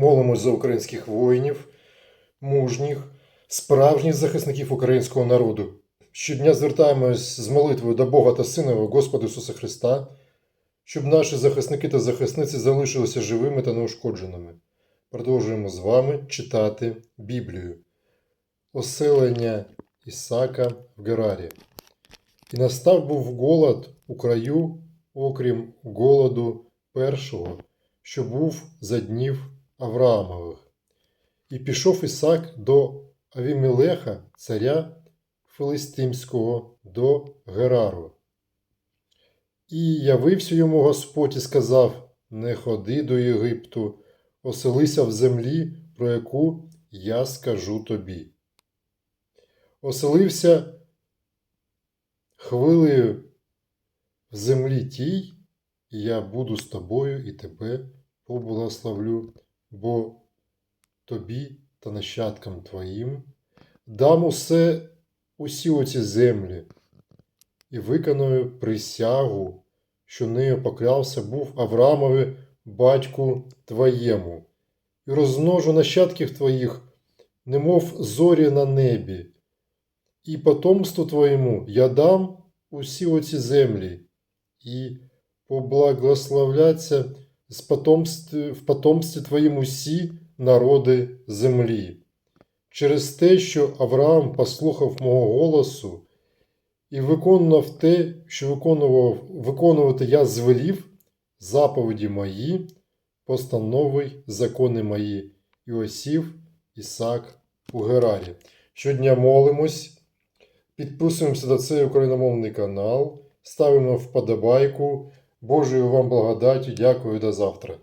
Молимось за українських воїнів, мужніх, справжніх захисників українського народу. Щодня звертаємось з молитвою до Бога та Сина Господа Ісуса Христа, щоб наші захисники та захисниці залишилися живими та неушкодженими. Продовжуємо з вами читати Біблію. Оселення Ісака в Герарі. І настав був голод у краю, окрім голоду першого, що був за днів Авраамових. І пішов Ісак до Авімелеха, царя Филистимського, до Герару. І явився йому Господь і сказав: Не ходи до Єгипту, оселися в землі, про яку я скажу тобі. Оселився хвилею в землі тій, і я буду з тобою і тебе поблагословлю, бо тобі та нащадкам твоїм дам усе усі оці землі, і виконую присягу, що нею поклявся був Авраамові батьку твоєму, і розмножу нащадків твоїх, немов зорі на небі, і потомству твоєму я дам усі оці землі, і поблагословляться з потомстві, в потомстві твоїм усі народи землі. Через те, що Авраам послухав мого голосу і виконував те, що виконував, виконувати я звелів, заповіді мої, постанови закони мої, і осів Ісак у Герарі. Щодня молимось, підписуємося на цей україномовний канал, ставимо вподобайку. Божою вам благодаті, дякую до завтра.